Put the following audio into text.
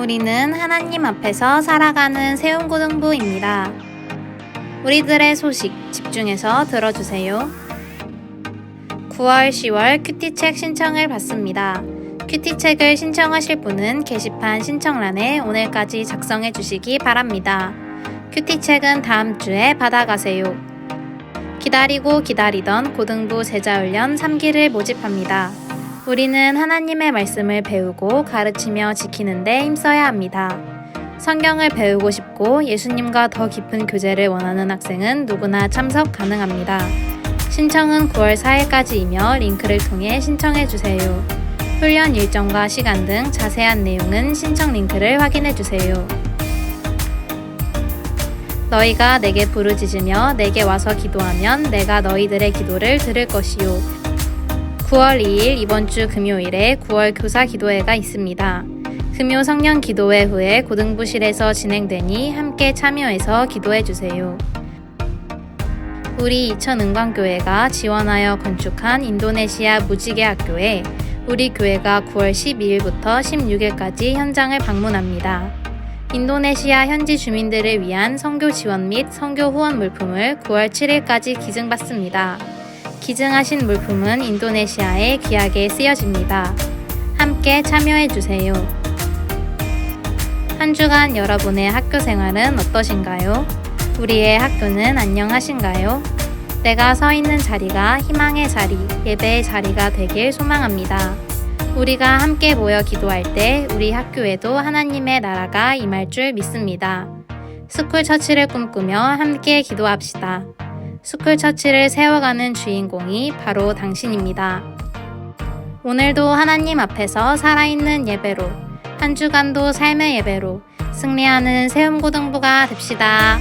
우리는 하나님 앞에서 살아가는 세움고등부입니다. 우리들의 소식 집중해서 들어주세요. 9월, 10월 큐티책 신청을 받습니다. 큐티책을 신청하실 분은 게시판 신청란에 오늘까지 작성해 주시기 바랍니다. 큐티책은 다음 주에 받아가세요. 기다리고 기다리던 고등부 제자훈련 3기를 모집합니다. 우리는 하나님의 말씀을 배우고 가르치며 지키는데 힘써야 합니다. 성경을 배우고 싶고 예수님과 더 깊은 교제를 원하는 학생은 누구나 참석 가능합니다. 신청은 9월 4일까지이며 링크를 통해 신청해 주세요. 훈련 일정과 시간 등 자세한 내용은 신청 링크를 확인해 주세요. 너희가 내게 부르짖으며 내게 와서 기도하면 내가 너희들의 기도를 들을 것이요. 9월 2일 이번 주 금요일에 9월 교사 기도회가 있습니다. 금요 성령 기도회 후에 고등부실에서 진행되니 함께 참여해서 기도해 주세요. 우리 이천은광교회가 지원하여 건축한 인도네시아 무지개 학교에 우리 교회가 9월 12일부터 16일까지 현장을 방문합니다. 인도네시아 현지 주민들을 위한 선교 지원 및 선교 후원 물품을 9월 7일까지 기증받습니다. 기증하신 물품은 인도네시아에 귀하게 쓰여집니다. 함께 참여해 주세요. 한 주간 여러분의 학교 생활은 어떠신가요? 우리의 학교는 안녕하신가요? 내가 서 있는 자리가 희망의 자리, 예배의 자리가 되길 소망합니다. 우리가 함께 모여 기도할 때 우리 학교에도 하나님의 나라가 임할 줄 믿습니다. 스쿨 처치를 꿈꾸며 함께 기도합시다. 스쿨 처치를 세워가는 주인공이 바로 당신입니다. 오늘도 하나님 앞에서 살아있는 예배로, 한 주간도 삶의 예배로 승리하는 세움고등부가 됩시다.